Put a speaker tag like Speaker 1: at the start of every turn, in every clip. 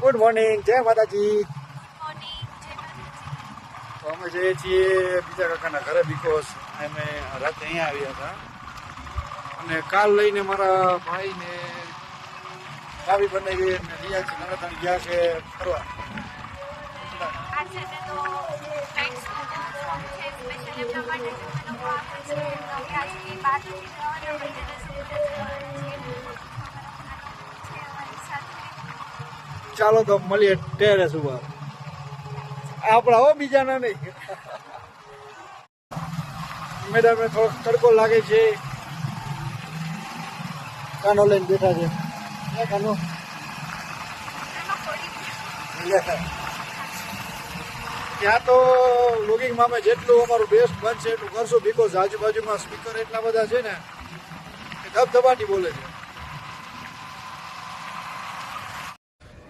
Speaker 1: Good morning જય માતાજી. તો અમે જઈએ છીએ બીજા કાકાના ઘરે બીકોઝ અમે રાતે અહીંયા આવ્યા હતા. અને કાલ લઈને મારા ભાઈને ચાવી બનાવી અને ગયા છે નવરાત્રી ગયા છે, ફરવા.
Speaker 2: આજે ને તો નાઇટ સોંગ છે સ્પેશિયલ એમના માટે જ અમે લોકો આપે છે નવરાત્રી બાજુથી જવાના હોય તેને સુવિધા જવાના છે અમારી સાથે
Speaker 1: ચાલો તો મળીએ ટેરેસ ઉપર. આપણા હો બીજાના નહીં. મેડમ થોડોક તડકો લાગે છે. કાનો લઈને બેઠા છે. કાનો. ત્યાં તો લોગિંગમાં અમે જેટલું અમારું બેસ્ટ બનશે એટલું કરશું બીકોઝ આજુબાજુમાં સ્પીકર એટલા બધા છે ને ધબધબાટી બોલે છે.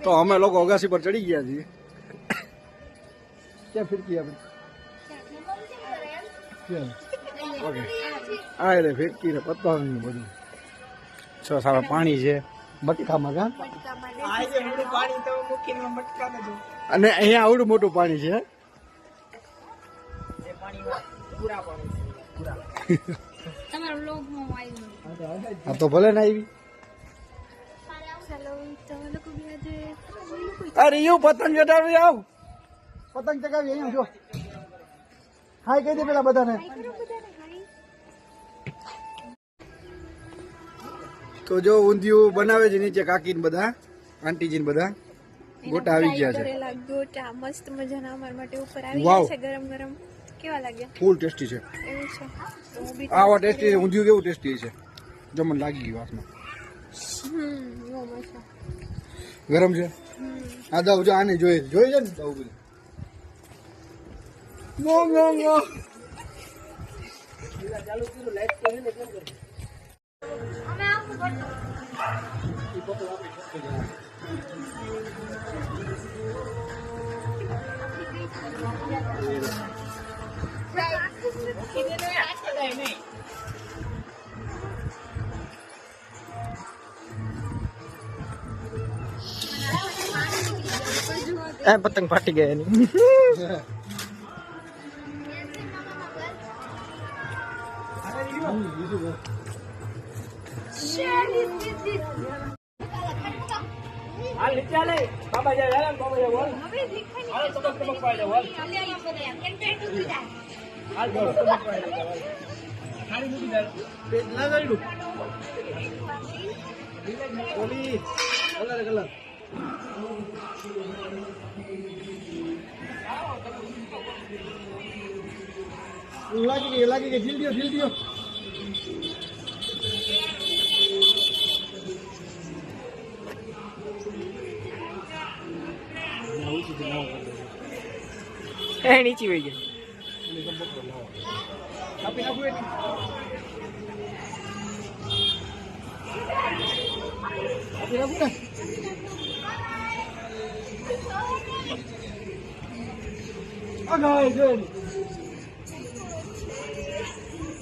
Speaker 1: તો અમે લોકો અગાસી પર ચડી ગયા છીએ. ક્યાં ફિરકી આપણે? ઓકે. આ રે ફિરકી ને ને બધું. છ સારા પાણી છે. બટકામાં કા? અને અહીંયા આવડું મોટું પાણી છે.
Speaker 2: તમારા
Speaker 1: આ તો ભલે ને આવી. અરે એવું પતંગ ચગાવી આવ પતંગ ચગાવી અહીંયા જો. હાય કહી દે પેલા બધાને. તો જો ઊંધિયું બનાવે છે નીચે કાકીને બધા આંટીજી ને બધા ગોટા આવી ગયા છે.
Speaker 2: ગોટા મસ્ત મજાના અમારા માટે ઉપર આવી ગયા છે ગરમ ગરમ. કેવા લાગ્યા?
Speaker 1: ફૂલ ટેસ્ટી છે.
Speaker 2: એવું છે.
Speaker 1: આવા ટેસ્ટી ઊંધિયું કેવું ટેસ્ટી છે? જો મને લાગી ગયું હાથમાં
Speaker 2: હમ બહુ મસ્ત.
Speaker 1: ગરમ છે? આ દાવ જો આને જોઈએ. જોઈ જોઈએ છે ને? દાવ બધું. નો નો નો
Speaker 2: અમે આવું
Speaker 3: એ પતંગ ફાટી ગયા એની હાલ નીચે લે બાબા જાય હાલ બાબા જાય બોલ હાલ તબક
Speaker 1: લાગી ગઈ લાગી ગઈ. ઢીલ દો ઢીલ દો
Speaker 3: એ નીચી વહી ગઈ.
Speaker 1: આપી નાખું આપી નાખું ને. અગાય જો એની.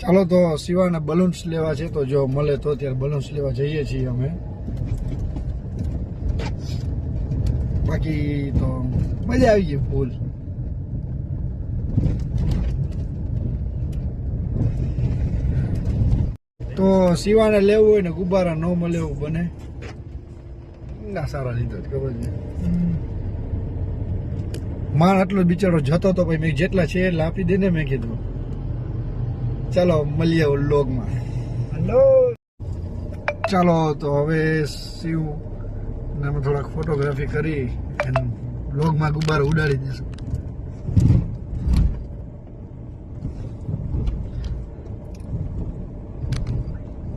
Speaker 1: ચાલો તો શિવાને બલૂન્સ લેવા છે, તો જો મળે તો ત્યારે બલૂન્સ લેવા જઈએ છીએ અમે. બાકી તો મજા આવી ગઈ ફૂલ તો શિવાને લેવું હોય ને ગુબ્બારા ન મળે એવું બને. ના સારા લીધો ખબર છે. માણ આટલો બિચારો જતો તો ભાઈ મેં જેટલા છે એટલા આપી દે ને મેં કીધું. ચાલો મળીએ લોગમાં હલો. ચાલો તો હવે શિવ ને અમે થોડાક ફોટોગ્રાફી કરી અને લોગમાં ગુબ્બારો ઉડાડી દઈશું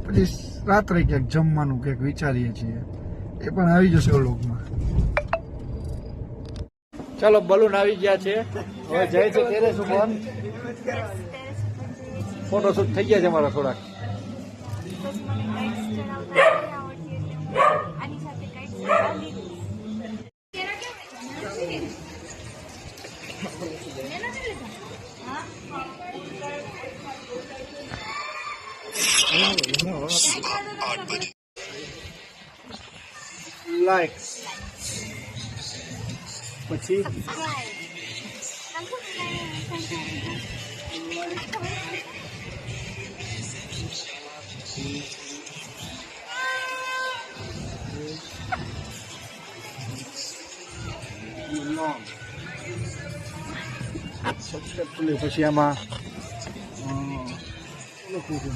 Speaker 1: પછી રાત્રે ક્યાંક જમવાનું ક્યાંક વિચારીએ છીએ. એ પણ આવી જશે લોગમાં ચાલો બલૂન આવી ગયા છે. હવે જાય છે ટેરેસ ઉપર ફોટોશૂટ થઈ ગયા છે મારા થોડાક. લાઈક પછી સબસ્ક્રાઇબ કરી લે. પછી આમાં અ, લખવું છે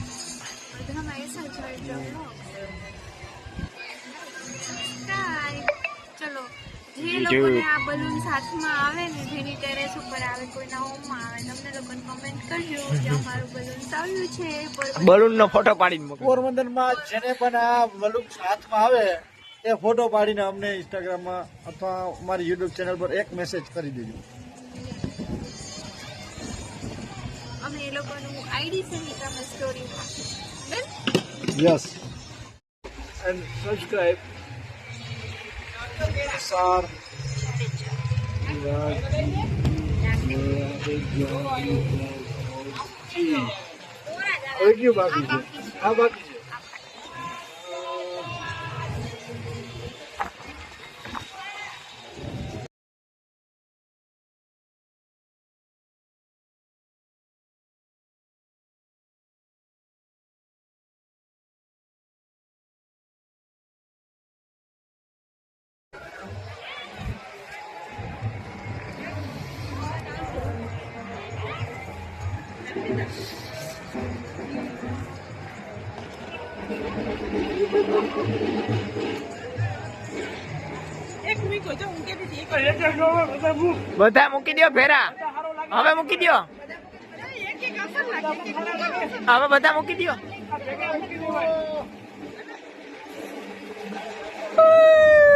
Speaker 2: જે લોકોને આ બલૂન સાથમાં આવે ને જેની ટેરેસ ઉપર આવે કોઈના હોમમાં આવે તમને લોકોને કમેન્ટ કરજો કે અમારું બલૂન આવ્યું છે
Speaker 3: બલૂન નો ફોટો પાડીને મોકલો.
Speaker 1: પોરબંદરમાં જેને પણ આ બલૂન હાથમાં આવે એ ફોટો પાડીને અમને ઇન્સ્ટાગ્રામમાં અથવા અમારી યુટ્યુબ ચેનલ પર એક મેસેજ કરી દેજો.
Speaker 2: અમે એ લોકોનું આઈડી છે અમે સ્ટોરીમાં
Speaker 1: યસ એન્ડ સબસ્ક્રાઇબ સાર કયું બાકી છે આ બાકી
Speaker 3: બધા મૂકી દો ફેરા. હવે મૂકી દો હવે બધા મૂકી દો
Speaker 1: Woo!